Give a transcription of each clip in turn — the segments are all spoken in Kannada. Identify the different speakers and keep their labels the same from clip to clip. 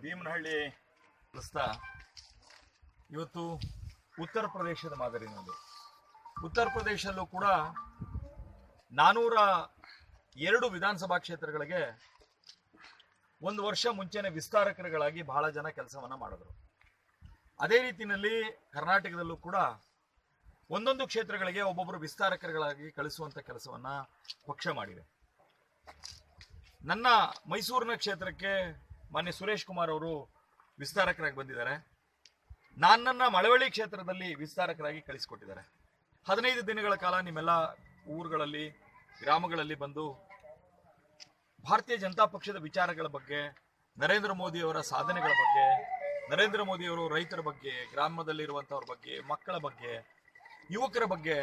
Speaker 1: ಭೀಮನಹಳ್ಳಿ ಪ್ರಸ್ತ ಇವತ್ತು ಉತ್ತರ ಪ್ರದೇಶದ ಮಾದರಿನಲ್ಲಿ ಉತ್ತರ ಪ್ರದೇಶದಲ್ಲೂ ಕೂಡ ನಾನೂರ ಎರಡು ವಿಧಾನಸಭಾ ಕ್ಷೇತ್ರಗಳಿಗೆ ಒಂದು ವರ್ಷ ಮುಂಚೆನೆ ವಿಸ್ತಾರಕರುಗಳಾಗಿ ಬಹಳ ಜನ ಕೆಲಸವನ್ನು ಮಾಡಿದ್ರು. ಅದೇ ರೀತಿಯಲ್ಲಿ ಕರ್ನಾಟಕದಲ್ಲೂ ಕೂಡ ಒಂದೊಂದು ಕ್ಷೇತ್ರಗಳಿಗೆ ಒಬ್ಬೊಬ್ಬರು ವಿಸ್ತಾರಕರುಗಳಾಗಿ ಕಳಿಸುವಂತ ಕೆಲಸವನ್ನ ಪಕ್ಷ ಮಾಡಿದೆ. ನನ್ನ ಮೈಸೂರಿನ ಕ್ಷೇತ್ರಕ್ಕೆ ಮಾನ್ಯ ಸುರೇಶ್ ಕುಮಾರ್ ಅವರು ವಿಸ್ತಾರಕರಾಗಿ ಬಂದಿದ್ದಾರೆ. ನನ್ನನ್ನ ಮಳವಳ್ಳಿ ಕ್ಷೇತ್ರದಲ್ಲಿ ವಿಸ್ತಾರಕರಾಗಿ ಕಳಿಸಿಕೊಟ್ಟಿದ್ದಾರೆ. ಹದಿನೈದು ದಿನಗಳ ಕಾಲ ನಿಮ್ಮೆಲ್ಲ ಊರುಗಳಲ್ಲಿ, ಗ್ರಾಮಗಳಲ್ಲಿ ಬಂದು ಭಾರತೀಯ ಜನತಾ ಪಕ್ಷದ ವಿಚಾರಗಳ ಬಗ್ಗೆ, ನರೇಂದ್ರ ಮೋದಿಯವರ ಸಾಧನೆಗಳ ಬಗ್ಗೆ, ನರೇಂದ್ರ ಮೋದಿಯವರು ರೈತರ ಬಗ್ಗೆ ಗ್ರಾಮದಲ್ಲಿರುವಂಥವ್ರ ಬಗ್ಗೆ, ಮಕ್ಕಳ ಬಗ್ಗೆ ಯುವಕರ ಬಗ್ಗೆ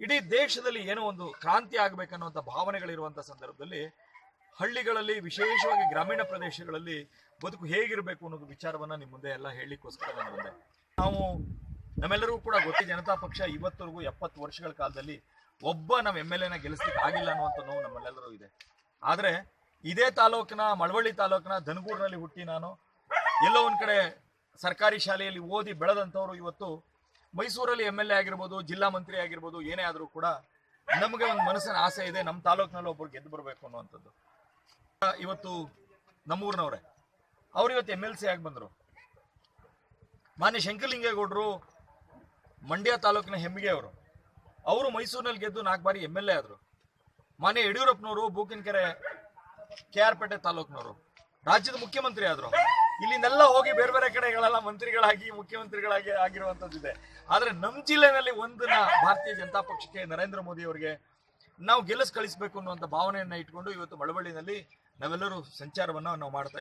Speaker 1: ಇಡೀ ದೇಶದಲ್ಲಿ ಏನೋ ಒಂದು ಕ್ರಾಂತಿ ಆಗಬೇಕನ್ನುವಂಥ ಭಾವನೆಗಳಿರುವಂಥ ಸಂದರ್ಭದಲ್ಲಿ ಹಳ್ಳಿಗಳಲ್ಲಿ, ವಿಶೇಷವಾಗಿ ಗ್ರಾಮೀಣ ಪ್ರದೇಶಗಳಲ್ಲಿ ಬದುಕು ಹೇಗಿರಬೇಕು ಅನ್ನೋದು ವಿಚಾರವನ್ನ ನಿಮ್ಮ ಮುಂದೆ ಎಲ್ಲ ಹೇಳಲಿಕ್ಕೋಸ್ಕರ ನಾನು ಬಂದೆ. ನಾವು ನಮ್ಮೆಲ್ಲರಿಗೂ ಕೂಡ ಗೊತ್ತಿ, ಜನತಾ ಪಕ್ಷ ಇವತ್ತರೆಗೂ ಎಪ್ಪತ್ತು ವರ್ಷಗಳ ಕಾಲದಲ್ಲಿ ಒಬ್ಬ ನಮ್ಮ ಎಂ ಎಲ್ ಎನ ಗೆಲ್ಲಿಸ್ಲಿಕ್ಕೆ ಆಗಿಲ್ಲ ಅನ್ನುವಂಥ ನೋವು ನಮ್ಮೆಲ್ಲರೂ ಇದೆ. ಆದರೆ ಇದೇ ತಾಲೂಕಿನ ಮಳವಳ್ಳಿ ತಾಲೂಕಿನ ದನಗೂರಿನಲ್ಲಿ ಹುಟ್ಟಿ ನಾನು ಎಲ್ಲೋ ಒಂದು ಕಡೆ ಸರ್ಕಾರಿ ಶಾಲೆಯಲ್ಲಿ ಓದಿ ಬೆಳೆದಂಥವ್ರು ಇವತ್ತು ಮೈಸೂರಲ್ಲಿ ಎಂ ಎಲ್ ಎ ಆಗಿರ್ಬೋದು, ಜಿಲ್ಲಾ ಮಂತ್ರಿ ಆಗಿರ್ಬೋದು, ಏನೇ ಆದರೂ ಕೂಡ ನಮಗೆ ಒಂದು ಮನಸ್ಸಿನ ಆಸೆ ಇದೆ ನಮ್ಮ ತಾಲೂಕಿನಲ್ಲಿ ಒಬ್ಬರು ಗೆದ್ದು ಬರಬೇಕು ಅನ್ನುವಂಥದ್ದು. ಇವತ್ತು ನಮ್ಮೂರಿನವ್ರೆ, ಅವ್ರು ಇವತ್ತು ಎಂ ಎಲ್ ಸಿ ಆಗಿ ಬಂದರು. ಮಾನ್ಯ ಶಂಕರಲಿಂಗೇಗೌಡರು ಮಂಡ್ಯ ತಾಲೂಕಿನ ಹೆಮ್ಮಿಗೆ ಅವರು. ಅವರು ಮೈಸೂರಿನಲ್ಲಿ ಗೆದ್ದು ನಾಲ್ಕು ಬಾರಿ ಎಂ ಎಲ್ ಎ ಆದರು. ಮಾನ್ಯ ಯಡಿಯೂರಪ್ಪನವರು, ಬೂಕಿನಕೆರೆ, ಕೆ ಆರ್ ಪೇಟೆ ತಾಲೂಕಿನವರು. ರಾಜ್ಯದ ಮುಖ್ಯಮಂತ್ರಿ ಆದ್ರು. ಇಲ್ಲಿಂದೆಲ್ಲ ಹೋಗಿ ಬೇರೆ ಬೇರೆ ಕಡೆಗಳೆಲ್ಲ ಮಂತ್ರಿಗಳಾಗಿ, ಮುಖ್ಯಮಂತ್ರಿಗಳಾಗಿ ಆಗಿರುವಂತದ್ದಿದೆ ಆದ್ರೆ ನಮ್ ಜಿಲ್ಲೆನಲ್ಲಿ ಒಂದನ್ನ ಭಾರತೀಯ ಜನತಾ ಪಕ್ಷಕ್ಕೆ ನರೇಂದ್ರ ಮೋದಿ ಅವರಿಗೆ ನಾವು ಗೆಲ್ಲಿಸ್ ಕಳಿಸ್ಬೇಕು ಅನ್ನುವಂಥ ಭಾವನೆಯನ್ನ ಇಟ್ಕೊಂಡು ಇವತ್ತು ಮಳವಳ್ಳಿನಲ್ಲಿ ನಾವೆಲ್ಲರೂ ಸಂಚಾರವನ್ನ ನಾವು ಮಾಡ್ತಾ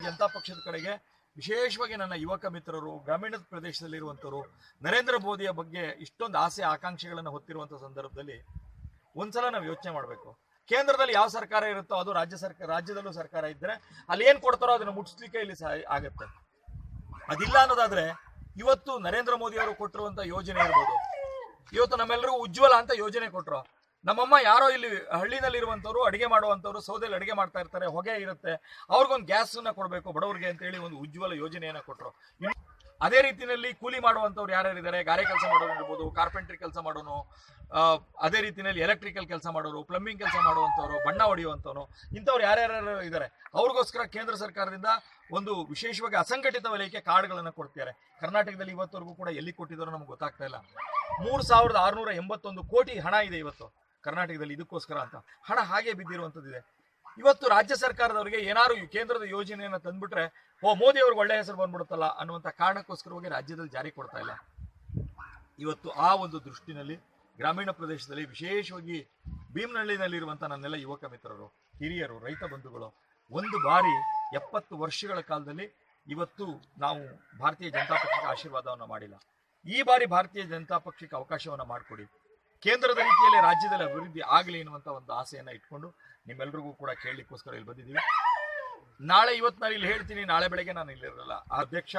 Speaker 1: ಜನತಾ ಪಕ್ಷದ ಕಡೆಗೆ ವಿಶೇಷವಾಗಿ ನನ್ನ ಯುವಕ ಮಿತ್ರರು ಗ್ರಾಮೀಣ ಪ್ರದೇಶದಲ್ಲಿರುವಂಥವ್ರು, ನರೇಂದ್ರ ಮೋದಿಯ ಬಗ್ಗೆ ಇಷ್ಟೊಂದು ಆಸೆ, ಆಕಾಂಕ್ಷೆಗಳನ್ನು ಹೊತ್ತಿರುವಂಥ ಸಂದರ್ಭದಲ್ಲಿ ಒಂದ್ಸಲ ನಾವು ಯೋಚನೆ ಮಾಡಬೇಕು. ಕೇಂದ್ರದಲ್ಲಿ ಯಾವ ಸರ್ಕಾರ ಇರುತ್ತೋ ಅದು ರಾಜ್ಯ ಸರ್ಕಾರ, ರಾಜ್ಯದಲ್ಲೂ ಸರ್ಕಾರ ಇದ್ರೆ ಅಲ್ಲಿ ಏನ್ ಕೊಡ್ತಾರೋ ಅದನ್ನ ಮುಟ್ಸ್ಲಿಕ್ಕೆ ಇಲ್ಲಿ ಸಹ ಆಗುತ್ತೆ. ಅದಿಲ್ಲ ಅನ್ನೋದಾದ್ರೆ ಇವತ್ತು ನರೇಂದ್ರ ಮೋದಿ ಅವರು ಕೊಟ್ಟಿರುವಂತ ಯೋಜನೆ ಇರ್ಬೋದು. ಇವತ್ತು ನಮ್ಮೆಲ್ಲರಿಗೂ ಉಜ್ವಲ ಅಂತ ಯೋಜನೆ ಕೊಟ್ರು. ನಮ್ಮಮ್ಮ ಯಾರೋ ಇಲ್ಲಿ ಹಳ್ಳಿನಲ್ಲಿ ಇರುವಂತವ್ರು ಅಡಿಗೆ ಮಾಡುವಂತವ್ರು ಸೌದೆಯಲ್ಲಿ ಅಡಿಗೆ ಮಾಡ್ತಾ ಇರ್ತಾರೆ, ಹೊಗೆ ಇರುತ್ತೆ, ಅವ್ರಿಗೊಂದು ಗ್ಯಾಸ್ ಅನ್ನ ಕೊಡಬೇಕು ಬಡವರಿಗೆ ಅಂತ ಹೇಳಿ ಒಂದು ಉಜ್ವಲ ಯೋಜನೆಯನ್ನ ಇನ್ನು ಅದೇ ರೀತಿಯಲ್ಲಿ ಕೂಲಿ ಮಾಡುವಂತವ್ರು ಯಾರ್ಯಾರಿದ್ದಾರೆ ಗಾರೆ ಕೆಲಸ ಮಾಡೋರು ಇರ್ಬೋದು ಕಾರ್ಪೆಂಟ್ರಿ ಕೆಲಸ ಮಾಡೋನು ಅದೇ ರೀತಿಯಲ್ಲಿ ಎಲೆಕ್ಟ್ರಿಕಲ್ ಕೆಲಸ ಮಾಡೋರು ಪ್ಲಂಬಿಂಗ್ ಕೆಲಸ ಮಾಡುವಂಥವ್ರು, ಬಣ್ಣ ಹೊಡೆಯುವಂಥವ್ರು, ಇಂಥವ್ರು ಯಾರ್ಯಾರು ಇದ್ದಾರೆ, ಅವ್ರಿಗೋಸ್ಕರ ಕೇಂದ್ರ ಸರ್ಕಾರದಿಂದ ಒಂದು ವಿಶೇಷವಾಗಿ ಅಸಂಘಟಿತ ವಲಯಕ್ಕೆ ಕಾರ್ಡ್ಗಳನ್ನು ಕೊಡ್ತಿದ್ದಾರೆ. ಕರ್ನಾಟಕದಲ್ಲಿ ಇವತ್ತವರೆಗೂ ಕೂಡ ಎಲ್ಲಿ ಕೊಟ್ಟಿದ್ದಾರೋ ನಮ್ಗೆ ಗೊತ್ತಾಗ್ತಾ ಇಲ್ಲ. ಮೂರು ಸಾವಿರದ ಆರುನೂರ ಎಂಬತ್ತೊಂದು ಕೋಟಿ ಹಣ ಇದೆ ಇವತ್ತು ಕರ್ನಾಟಕದಲ್ಲಿ ಇದಕ್ಕೋಸ್ಕರ ಅಂತ. ಹಣ ಹಾಗೆ ಬಿದ್ದಿರುವಂಥದ್ದಿದೆ. ಇವತ್ತು ರಾಜ್ಯ ಸರ್ಕಾರದವರಿಗೆ ಏನಾದ್ರು ಕೇಂದ್ರದ ಯೋಜನೆಯನ್ನ ತಂದ್ಬಿಟ್ರೆ, ಓ, ಮೋದಿ ಅವ್ರಿಗೆ ಒಳ್ಳೆ ಹೆಸರು ಬಂದ್ಬಿಡುತ್ತಲ್ಲ ಅನ್ನುವಂಥ ಕಾರಣಕ್ಕೋಸ್ಕರವಾಗಿ ರಾಜ್ಯದಲ್ಲಿ ಜಾರಿ ಕೊಡ್ತಾ ಇಲ್ಲ. ಇವತ್ತು ಆ ಒಂದು ದೃಷ್ಟಿನಲ್ಲಿ ಗ್ರಾಮೀಣ ಪ್ರದೇಶದಲ್ಲಿ ವಿಶೇಷವಾಗಿ ಭೀಮನಹಳ್ಳಿನಲ್ಲಿರುವಂಥ ನನ್ನೆಲ್ಲ ಯುವಕ ಮಿತ್ರರು, ಹಿರಿಯರು, ರೈತ ಬಂಧುಗಳು, ಒಂದು ಬಾರಿ ಎಪ್ಪತ್ತು ವರ್ಷಗಳ ಕಾಲದಲ್ಲಿ ಇವತ್ತು ನಾವು ಭಾರತೀಯ ಜನತಾ ಪಕ್ಷಕ್ಕೆ ಆಶೀರ್ವಾದವನ್ನು ಮಾಡಿಲ್ಲ. ಈ ಬಾರಿ ಭಾರತೀಯ ಜನತಾ ಪಕ್ಷಕ್ಕೆ ಅವಕಾಶವನ್ನು ಮಾಡಿಕೊಡಿ. ಕೇಂದ್ರದ ರೀತಿಯಲ್ಲಿ ರಾಜ್ಯದಲ್ಲಿ ಅಭಿವೃದ್ಧಿ ಆಗಲಿ ಎನ್ನುವಂತ ಒಂದು ಆಸೆಯನ್ನ ಇಟ್ಕೊಂಡು ನಿಮ್ಮೆಲ್ರಿಗೂ ಕೂಡ ಕೇಳಲಿಕ್ಕೋಸ್ಕರ ಇಲ್ಲಿ ಬಂದಿದ್ದೀವಿ. ನಾಳೆ ಇವತ್ತು ನಾನು ಇಲ್ಲಿ ಹೇಳ್ತೀನಿ, ನಾಳೆ ಬೆಳಗ್ಗೆ ನಾನು ಇಲ್ಲಿರಲ್ಲ ಅಧ್ಯಕ್ಷ,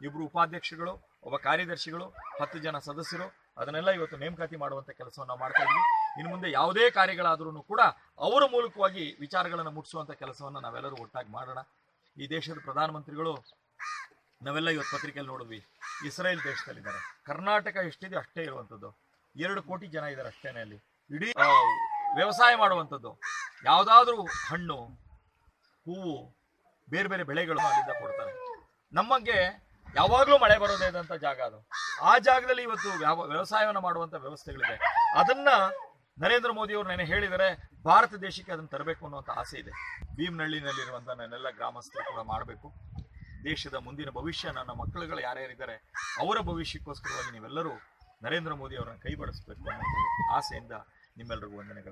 Speaker 1: ಇಬ್ರು ಉಪಾಧ್ಯಕ್ಷಗಳು, ಒಬ್ಬ ಕಾರ್ಯದರ್ಶಿಗಳು, ಹತ್ತು ಜನ ಸದಸ್ಯರು, ಅದನ್ನೆಲ್ಲ ಇವತ್ತು ನೇಮಕಾತಿ ಮಾಡುವಂತ ಕೆಲಸವನ್ನು ಮಾಡ್ತಾ ಇದ್ವಿ ಇನ್ನು ಮುಂದೆ ಯಾವುದೇ ಕಾರ್ಯಗಳಾದ್ರೂ ಕೂಡ ಅವರ ಮೂಲಕವಾಗಿ ವಿಚಾರಗಳನ್ನು ಮುಟ್ಟಿಸುವಂತ ಕೆಲಸವನ್ನು ನಾವೆಲ್ಲರೂ ಒಟ್ಟಾಗಿ ಮಾಡೋಣ. ಈ ದೇಶದ ಪ್ರಧಾನಮಂತ್ರಿಗಳು, ನಾವೆಲ್ಲ ಇವತ್ತು ಪತ್ರಿಕೆಯಲ್ಲಿ ನೋಡಿದ್ವಿ. ಇಸ್ರೇಲ್ ದೇಶದಲ್ಲಿದ್ದಾರೆ. ಕರ್ನಾಟಕ ಎಷ್ಟಿದೆ ಅಷ್ಟೇ ಇರುವಂಥದ್ದು ಎರಡು ಕೋಟಿ ಜನ ಇದ್ದಾರೆ ಅಷ್ಟೇನೆ ಅಲ್ಲಿ. ಇಡೀ ವ್ಯವಸಾಯ ಮಾಡುವಂಥದ್ದು. ಯಾವುದಾದ್ರೂ ಹಣ್ಣು, ಹೂವು, ಬೇರೆ ಬೇರೆ ಬೆಳೆಗಳು ಅಲ್ಲಿಂದ ಕೊಡ್ತಾರೆ. ನಮಗೆ ಯಾವಾಗಲೂ ಮಳೆ ಬರೋದೇ ಇದ್ದಂಥ ಜಾಗ ಅದು. ಆ ಜಾಗದಲ್ಲಿ ಇವತ್ತು ಯಾವ ವ್ಯವಸಾಯವನ್ನು ಮಾಡುವಂಥ ವ್ಯವಸ್ಥೆಗಳಿದೆ. ಅದನ್ನ ನರೇಂದ್ರ ಮೋದಿ ಅವರು ನೆನೆ ಹೇಳಿದರೆ ಭಾರತ ದೇಶಕ್ಕೆ ಅದನ್ನು ತರಬೇಕು ಅನ್ನುವಂಥ ಆಸೆ ಇದೆ. ಭೀಮನಹಳ್ಳಿನಲ್ಲಿರುವಂಥ ನನ್ನೆಲ್ಲ ಗ್ರಾಮಸ್ಥರು ಕೂಡ ಮಾಡಬೇಕು. ದೇಶದ ಮುಂದಿನ ಭವಿಷ್ಯ ನನ್ನ ಮಕ್ಕಳುಗಳು ಯಾರ್ಯಾರಿದ್ದಾರೆ, ಅವರ ಭವಿಷ್ಯಕ್ಕೋಸ್ಕರವಾಗಿ ನೀವೆಲ್ಲರೂ ನರೇಂದ್ರ ಮೋದಿ ಅವರನ್ನು ಕೈ ಬಳಸಬೇಕು ಅನ್ನೋ ಆಸೆಯಿಂದ ನಿಮ್ಮೆಲ್ಲರಿಗೂ ವಂದನೆಗಳು.